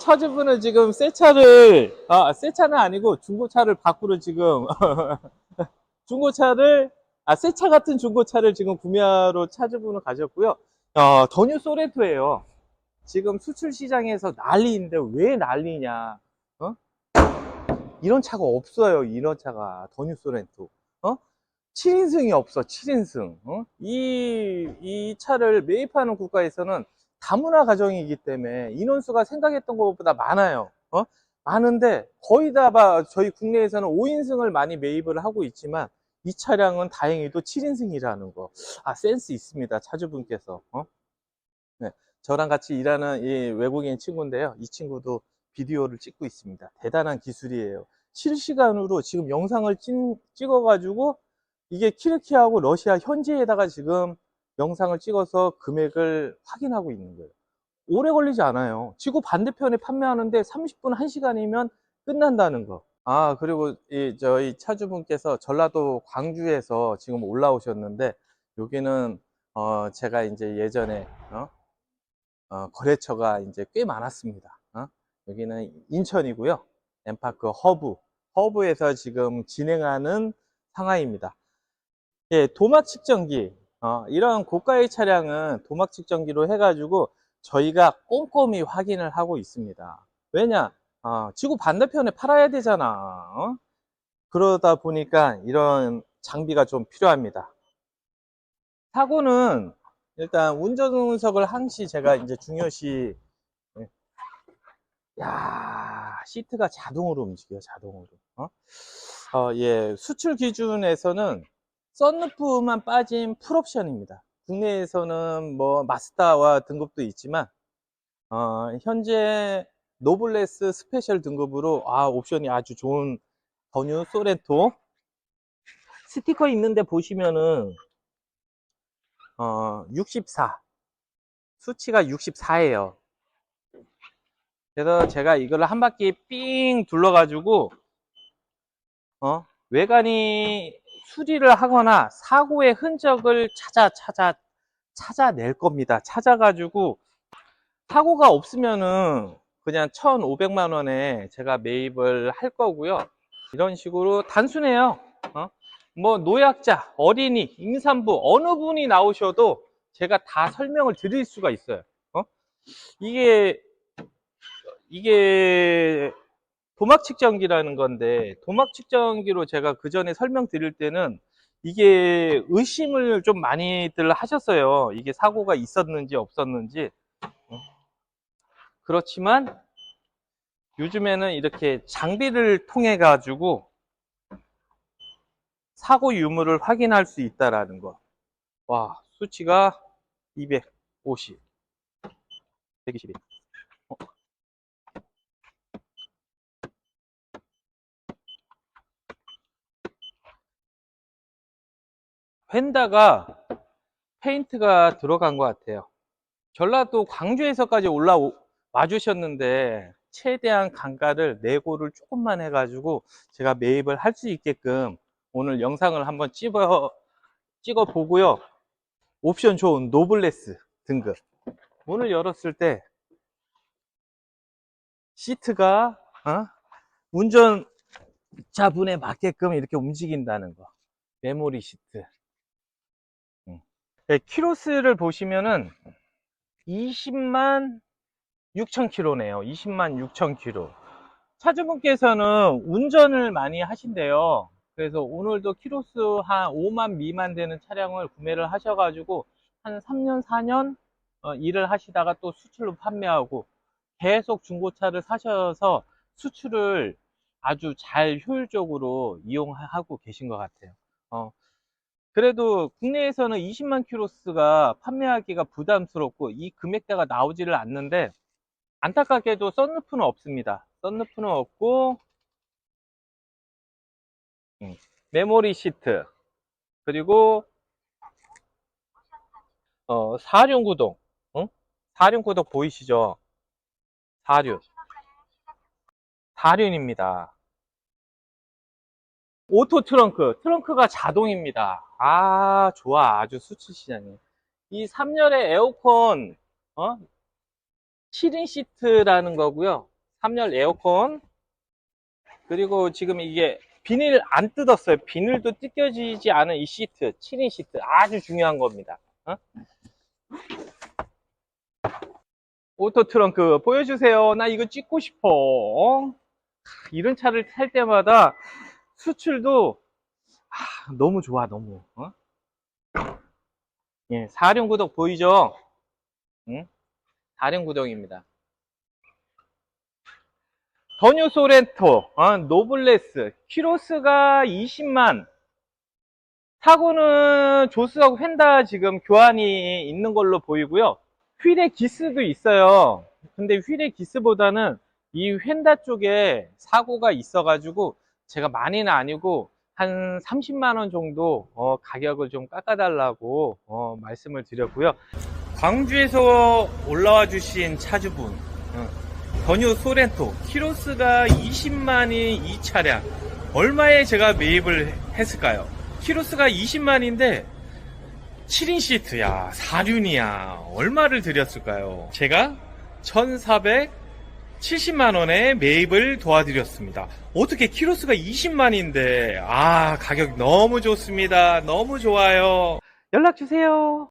차주분은 지금 새 차를, 아, 새 차는 아니고 중고차를 밖으로 지금, 중고차를, 아, 새 차 같은 중고차를 지금 구매하러 차주분을 가셨고요. 어, 더뉴 소렌토예요. 지금 수출 시장에서 난리인데 왜 난리냐? 어? 이런 차가 없어요. 이런 차가 더뉴 소렌토. 어? 7인승이 없어. 7인승. 어? 이, 이 차를 매입하는 국가에서는 다문화 가정이기 때문에 인원수가 생각했던 것보다 많아요. 어? 많은데 거의 다 봐, 저희 국내에서는 5인승을 많이 매입을 하고 있지만 이 차량은 다행히도 7인승이라는 거. 아, 센스 있습니다. 차주분께서. 어? 네. 저랑 같이 일하는 이 외국인 친구인데요. 이 친구도 비디오를 찍고 있습니다. 대단한 기술이에요. 실시간으로 지금 영상을 찍, 찍어가지고 이게 키르키하고 러시아 현지에다가 지금 영상을 찍어서 금액을 확인하고 있는 거예요. 오래 걸리지 않아요. 지구 반대편에 판매하는데 30분, 1시간이면 끝난다는 거. 아, 그리고 이 저희 차주분께서 전라도 광주에서 지금 올라오셨는데 여기는 어 제가 이제 예전에 어? 어, 거래처가 이제 꽤 많았습니다. 어? 여기는 인천이고요. 엠파크 허브, 허브에서 지금 진행하는 상하입니다. 예, 도막 측정기. 어, 이런 고가의 차량은 도막 측정기로 해가지고 저희가 꼼꼼히 확인을 하고 있습니다. 왜냐? 어, 지구 반대편에 팔아야 되잖아. 어? 그러다 보니까 이런 장비가 좀 필요합니다. 사고는 일단 운전석을 항시 제가 이제 중요시 예. 야 시트가 자동으로 움직여요 자동으로 어? 어, 예 수출 기준에서는 썬루프만 빠진 풀옵션입니다 국내에서는 뭐 마스다와 등급도 있지만 어, 현재 노블레스 스페셜 등급으로 아 옵션이 아주 좋은 더뉴 소렌토 스티커 있는데 보시면은 어, 64. 수치가 64예요. 그래서 제가 이걸 한 바퀴 삥 둘러가지고, 어, 외관이 수리를 하거나 사고의 흔적을 찾아, 찾아, 찾아낼 겁니다. 찾아가지고, 사고가 없으면은 그냥 1,500만 원에 제가 매입을 할 거고요. 이런 식으로 단순해요. 어? 뭐 노약자, 어린이, 임산부 어느 분이 나오셔도 제가 다 설명을 드릴 수가 있어요. 어? 이게 이게 도막 측정기라는 건데 도막 측정기로 제가 그 전에 설명드릴 때는 이게 의심을 좀 많이들 하셨어요. 이게 사고가 있었는지 없었는지. 어? 그렇지만 요즘에는 이렇게 장비를 통해 가지고 사고 유무를 확인할 수 있다라는 거. 와, 수치가 250, 122. 휀다가 페인트가 들어간 것 같아요. 전라도 광주에서까지 올라와 주셨는데 최대한 강가를 내고를 조금만 해가지고 제가 매입을 할 수 있게끔 오늘 영상을 한번 찍어, 찍어 보고요. 옵션 좋은 노블레스 등급. 문을 열었을 때 시트가 어? 운전자분에 맞게끔 이렇게 움직인다는 거. 메모리 시트. 음. 네, 키로수를 보시면은 20만 6천 킬로네요. 20만 6천 킬로. 차주분께서는 운전을 많이 하신대요. 그래서 오늘도 키로수 한 5만 미만 되는 차량을 구매를 하셔가지고 한 3년, 4년 어, 일을 하시다가 또 수출로 판매하고 계속 중고차를 사셔서 수출을 아주 잘 효율적으로 이용하고 계신 것 같아요. 어, 그래도 국내에서는 20만 키로수가 판매하기가 부담스럽고 이 금액대가 나오지를 않는데 안타깝게도 썬루프는 없습니다. 썬루프는 없고 음, 메모리 시트 그리고 어, 사륜 구동 응? 사륜 구동 보이시죠? 사륜 사륜입니다 오토 트렁크 트렁크가 자동입니다 아 좋아 아주 수출 시장에 이 3열의 에어컨 어? 7인 시트라는 거고요 3열 에어컨. 그리고 지금 이게 비닐 안 뜯었어요. 비닐도 뜯겨지지 않은 이 시트, 7인 시트. 아주 중요한 겁니다. 어? 오토 트렁크 보여주세요. 나 이거 찍고 싶어. 어? 이런 차를 탈 때마다 수출도 아, 너무 좋아, 너무. 어? 예, 사륜구동 보이죠? 응? 사륜 구동입니다. 더뉴 소렌토, 어, 노블레스, 키로스가 20만. 사고는 조스하고 펜다 지금 교환이 있는 걸로 보이고요. 휠에 기스도 있어요. 근데 휠에 기스보다는 이 펜다 쪽에 사고가 있어가지고 제가 많이는 아니고 한 30만 원 정도 어, 가격을 좀 깎아달라고 어, 말씀을 드렸고요. 광주에서 올라와 주신 차주분 어, 더뉴 소렌토 키로스가 20만인 이 차량 얼마에 제가 매입을 했을까요? 키로스가 20만인데 7인 시트야 4륜이야 얼마를 드렸을까요? 제가 1470만원에 매입을 도와드렸습니다. 어떻게 키로수가 20만인데? 아 가격 너무 좋습니다. 너무 좋아요. 연락주세요